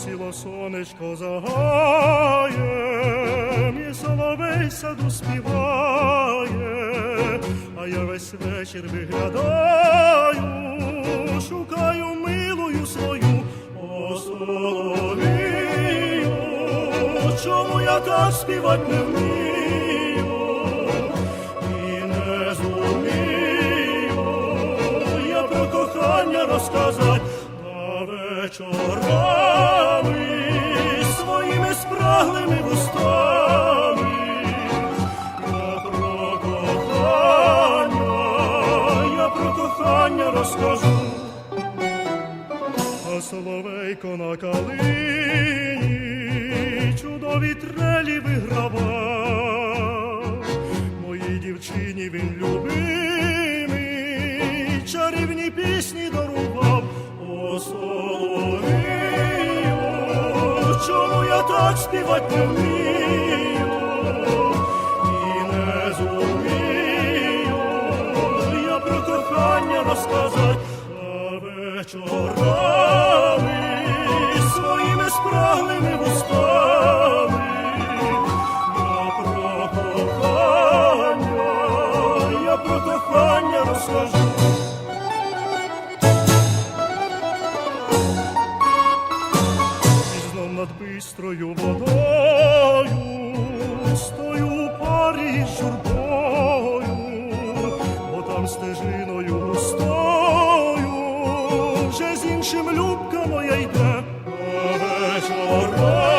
О, сонечко загає, і соловей саду співає, а я весь вечір виглядаю, шукаю милую свою, о чому я так співать не вмію, і не зумію, я про кохання розказать на кохання розкажу. А соловейко на калині чудові трелі вигравав. Моїй дівчині він любимий, чарівні пісні дарував. О, соловію, чому я так співать не вмію? Вечорами своїми спраглими вустами. Я про кохання, я про кохання розкажу. І над бистрою водою стою парі журбою, іншим любка моя йде, вечорами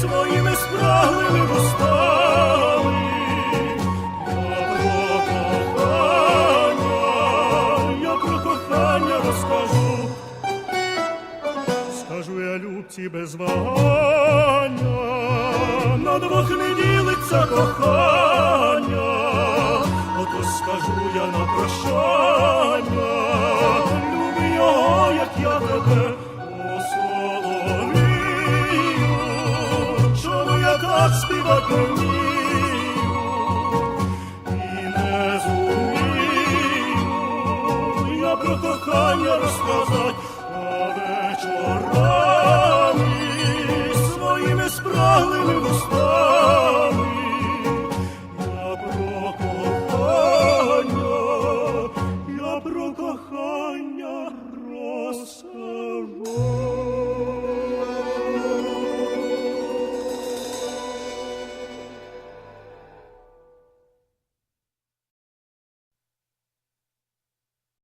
своїми спраглими вустами. Я я про кохання розкажу. Скажу я любці без вагання, на двох не Співати ми не зумів, я Про кохання розказать, а вечора.